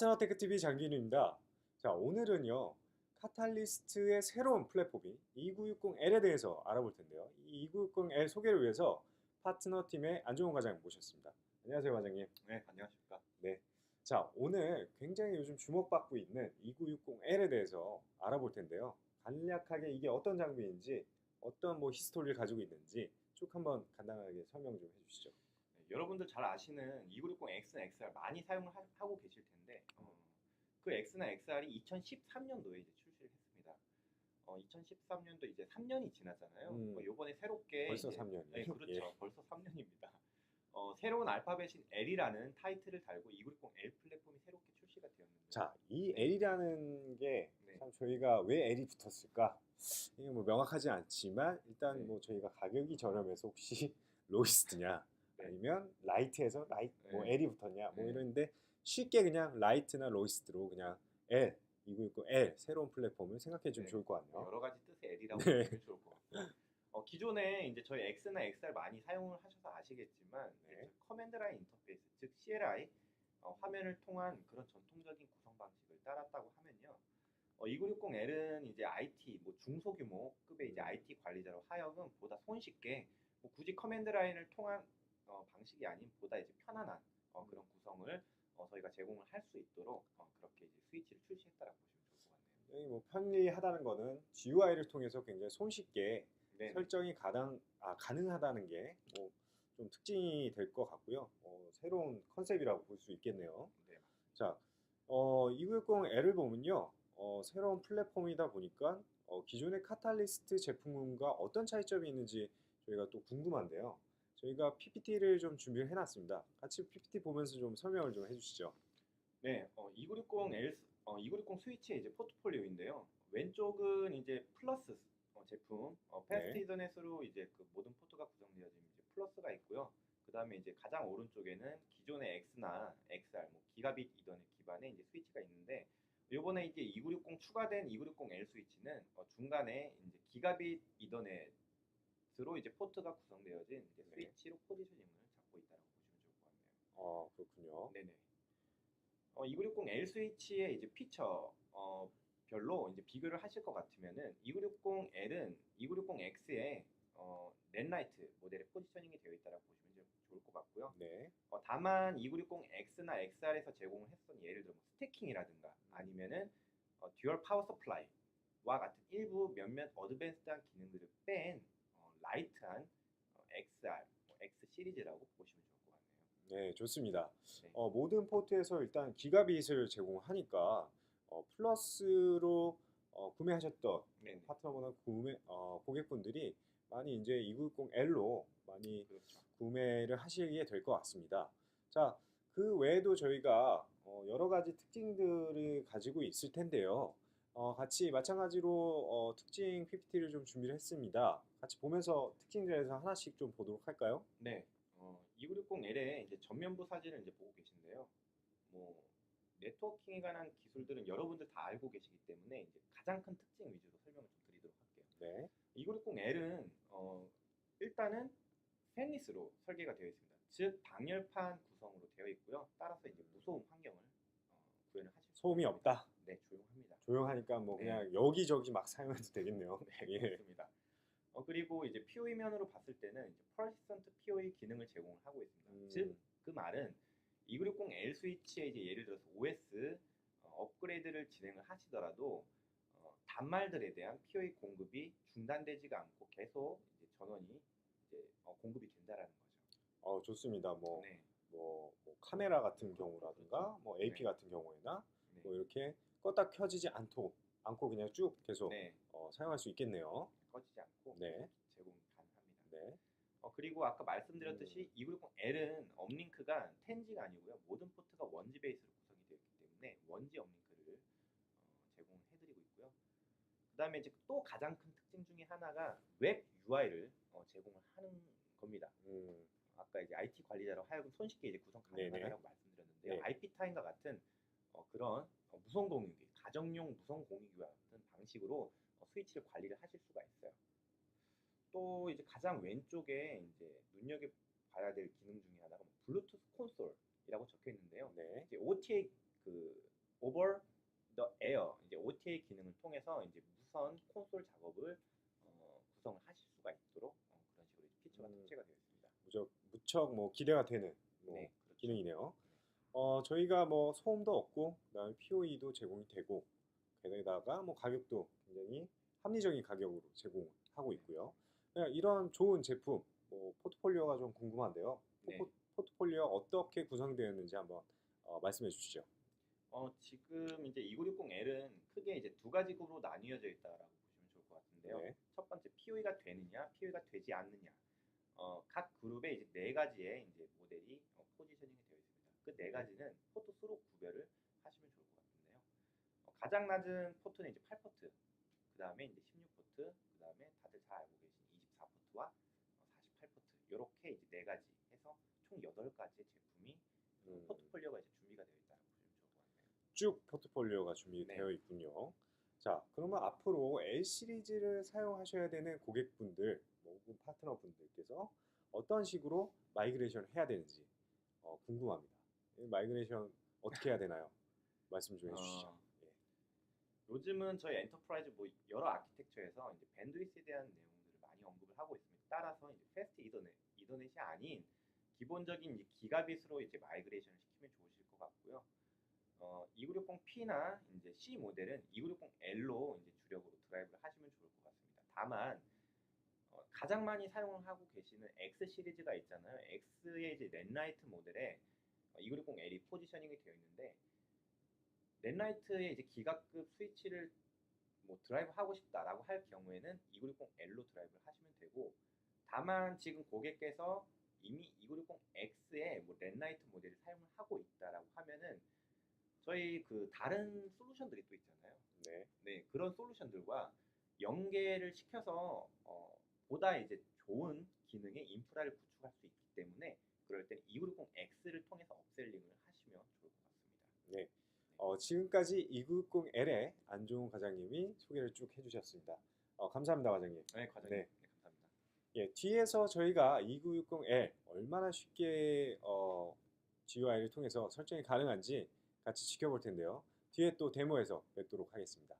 파트너 테크TV 장기윤입니다. 자, 오늘은요. 카탈리스트의 새로운 플랫폼인 2960L에 대해서 알아볼 텐데요. 이 2960L 소개를 위해서 파트너 팀의 안종훈 과장 모셨습니다. 안녕하세요, 과장님. 네, 안녕하십니까. 자, 오늘 굉장히 요즘 주목받고 있는 2960L에 대해서 알아볼 텐데요. 간략하게 이게 어떤 장비인지, 어떤 뭐 히스토리를 가지고 있는지 쭉 한번 간단하게 설명 좀 해주시죠. 네, 여러분들 잘 아시는 2960 X나 XR 많이 사용을 하, 고 계실 텐데 어, 그 X나 XR이 2013년도에 이제 출시를 했습니다. 어, 2013년도 이제 3년이 지났잖아요. 음. 뭐 요번에 새롭게 벌써 이제- 3년이요? 네, 그렇죠. 벌써 3년입니다. 어, 새로운 알파벳인 L이라는 타이틀을 달고 2960L 플랫폼이 새롭게 출시가 되었는데 자, 이 L이라는 게 네. 참 저희가 왜 L이 붙었을까? 이게 뭐 명확하지 않지만 일단 네. 뭐 저희가 가격이 저렴해서 혹시 로이스트냐 네. 아니면 라이트에서 라이트 뭐 네. L이 붙었냐 뭐 네. 이런데 쉽게 그냥 라이트나 로이스트로 그냥 L 2960 L 새로운 플랫폼을 생각해 주면 네. 좋을 것 같네요. 여러 가지 뜻의 L이라고 네. 보시면 좋을 것 같고 어, 기존에 이제 저희 X나 XR 많이 사용을 하셔서 아시겠지만 네. 커맨드 라인 인터페이스 즉 CLI 어, 화면을 통한 그런 전통적인 구성 방식을 따랐다고 하면요. 어, 2960L은 이제 IT 뭐 중소규모급의 이제 IT 관리자로 하여금 보다 손쉽게 뭐 굳이 커맨드 라인을 통한 어, 방식이 아닌 보다 이제 편안한 어, 그런 구성을 어, 저희가 제공을 할 수 있도록 어, 그렇게 이제 스위치를 출시했다라고 보시면 좋을 것 같네요. 굉장히 뭐 편리하다는 거는 GUI를 통해서 굉장히 손쉽게 네. 설정이 가당 아, 가능하다는 게 뭐 좀 특징이 될 것 같고요. 어, 새로운 컨셉이라고 볼 수 있겠네요. 네. 자, 어, 2960L을 보면요. 어, 새로운 플랫폼이다 보니까 어, 기존의 카탈리스트 제품과 어떤 차이점이 있는지 저희가 또 궁금한데요. 저희가 PPT를 좀 준비를 해놨습니다. 같이 PPT 보면서 좀 설명을 좀 해주시죠. 네, 어, 2960 L, 어, 2960 스위치의 이제 포트폴리오인데요. 왼쪽은 이제 플러스 어, 제품, 어, 패스트 네. 이더넷으로 이제 그 모든 포트가 구성되어진 이제 플러스가 있고요. 그 다음에 이제 가장 오른쪽에는 기존의 X나 XR, 뭐 기가빗 이더넷 기반의 이제 스위치가 있는데 요번에 이제 2960 추가된 2960L 스위치는 어, 중간에 이제 기가빗 이더넷 으로 이제 포트가 구성되어진 이제 네. 스위치로 포지셔닝을 잡고 있다고 보시면 좋을 것 같네요. 어, 그렇군요. 네네. 어, 2960L 스위치의 이제 피처 어, 별로 이제 비교를 하실 것 같으면은 2960L은 29660X의 어, 넷라이트 모델의 포지셔닝이 되어 있다고 보시면 좀 좋을 것 같고요. 네. 어, 다만 296X나 XR에서 제공을 했던 예를 들어 뭐 스태킹이라든가 아니면은 어, 듀얼 파워 서플라이와 같은 일부 몇몇 어드밴스드한 기능들을 뺀 어, 라이트한 어, XR, 뭐 X 시리즈라고 보시면 좋을 것 같네요. 네, 좋습니다. 네. 어, 모든 포트에서 일단 기가빗을 제공하니까 어, 플러스로 어, 구매하셨던 네네. 파트너나 구매 어, 고객분들이 많이 이제 290L로 많이 그렇죠. 구매를 하시게 될 것 같습니다. 자, 그 외에도 저희가 어, 여러 가지 특징들을 가지고 있을 텐데요. 어, 같이 마찬가지로 어, 특징 PPT를 좀 준비를 했습니다. 같이 보면서 특징들에서 하나씩 좀 보도록 할까요? 네, 어, 2960L의 이제 전면부 사진을 이제 보고 계신데요. 뭐 네트워킹에 관한 기술들은 여러분들 다 알고 계시기 때문에 이제 가장 큰 특징 위주로 설명을 좀 드리도록 할게요. 네. 2960L은 어, 일단은 팬리스로 설계가 되어 있습니다. 즉 방열판 구성으로 되어 있고요. 따라서 이제 무소음 환경을 어, 구현을 하실 수 소음이. 없다. 네, 조용합니다. 조용하니까 뭐 네. 그냥 여기저기 막 사용해도 되겠네요. 네, 예. 그렇습니다. 어, 그리고 이제 PoE 면으로 봤을 때는 이제 퍼시스턴트 PoE 기능을 제공을 하고 있습니다. 음. 즉그 말은 2960L 스위치에 이제 예를 들어서 OS 어, 업그레이드를 진행을 하시더라도 어, 단말들에 대한 PoE 공급이 중단되지가 않고 계속 이제 전원이 이제 어, 공급이 된다라는 거죠. 어, 좋습니다. 뭐, 네, 뭐, 뭐 카메라 같은 경우라든가 뭐 AP 네. 같은 경우에나 네, 뭐 이렇게 껐다 켜지지 않고 않고 그냥 쭉 계속 네, 어, 사용할 수 있겠네요. 꺼지지 않고 네. 제공 가능합니다. 네. 어, 그리고 아까 말씀드렸듯이 음. 260L은 업링크가 10G가 아니고요. 모든 포트가 원지 베이스로 구성이 되어 있기 때문에 원지 업링크를 어, 제공을 해드리고 있고요. 그 다음에 이제 또 가장 큰 특징 중에 하나가 웹 UI를 어, 제공을 하는 겁니다. 음, 아까 이제 IT 관리자로 하여금 손쉽게 이제 구성. 가능하다고 말씀드렸는데요. 네. IP 타임과 같은 어, 그런 어, 무선 공유기, 가정용 무선 공유기와 같은 방식으로 어, 스위치를 관리를 하실 수가 있어요. 또 이제 가장 왼쪽에 이제 눈여겨 봐야 될 기능 중에 하나가 뭐 블루투스 콘솔이라고 적혀 있는데요. 네. 이제 OTA 그 over the air 이제 OTA 기능을 통해서 이제 무선 콘솔 작업을 어, 구성을 하실 수가 있도록 어, 그런 식으로 피처가 음. 탑재가 되어 있습니다. 무척, 무척 뭐 기대가 되는 뭐 네, 그렇죠. 기능이네요. 어, 저희가 뭐 소음도 없고 그다음에 POE도 제공이 되고 게다가 뭐 가격도 굉장히 합리적인 가격으로 제공하고 있고요. 이런 좋은 제품 뭐 포트폴리오가 좀 궁금한데요. 네. 포, 포트폴리오 어떻게 구성되었는지 한번 어, 말씀해 주시죠. 어, 지금 이제 2960L은 크게 이제 두 가지 그룹으로 나뉘어져 있다라고 보시면 좋을 것 같은데요. 네. 첫 번째 POE가 되느냐, POE가 되지 않느냐. 어, 각 그룹에 이제 네 가지의 이제 모델이 어, 있습니다. 그 네 가지는 포트 수로 구별을 하시면 좋을 것 같은데요. 어, 가장 낮은 포트는 이제 8포트, 그 다음에 이제 16포트, 그 다음에 다들 잘 알고 계신 24포트와 어, 48포트 이렇게 이제 네 가지 해서 총 8가지의 제품이 음, 포트폴리오가 이제 준비가 되어 있다고 보시면 좋을 것 같아요. 쭉 포트폴리오가 준비되어 네. 있군요. 자, 그러면 앞으로 L 시리즈를 사용하셔야 되는 고객분들, 뭐 혹은 파트너분들께서 어떤 식으로 마이그레이션 해야 되는지 어, 궁금합니다. 이 마이그레이션 어떻게 해야 되나요? 말씀 좀 해주시죠. 어, 예. 요즘은 저희 엔터프라이즈 뭐 여러 아키텍처에서 이제 밴드위스에 대한 내용들을 많이 언급을 하고 있습니다. 따라서 이제 패스트 이더넷, 이더넷이 아닌 기본적인 이제 기가빗으로 이제 마이그레이션을 시키면 좋으실 것 같고요. 어, 2960P나 이제 C 모델은 2960L로 이제 주력으로 드라이브를 하시면 좋을 것 같습니다. 다만 어, 가장 많이 사용을 하고 계시는 X 시리즈가 있잖아요. X의 이제 넷라이트 모델에 2960L이 포지셔닝이 되어 있는데 넷라이트의 이제 기가급 스위치를 뭐 드라이브 하고 싶다라고 할 경우에는 2960L로 드라이브를 하시면 되고 다만 지금 고객께서 이미 2960X의 뭐 넷라이트 모델을 사용을 하고 있다라고 하면은 저희 그 다른 솔루션들이 또 있잖아요. 네. 네, 그런 솔루션들과 연계를 시켜서 어, 보다 이제 좋은 기능의 인프라를 구축할 수 있기 때문에 그럴 때는 2960X를 통해서 업셀링을 하시면 좋을 것 같습니다. 네. 어, 지금까지 2960L의 안종훈 과장님이 소개를 쭉 해주셨습니다. 어, 감사합니다, 과장님. 네, 과장님. 네. 네, 감사합니다. 예, 뒤에서 저희가 2960L 얼마나 쉽게 어, GUI를 통해서 설정이 가능한지 같이 지켜볼 텐데요. 뒤에 또 데모에서 뵙도록 하겠습니다.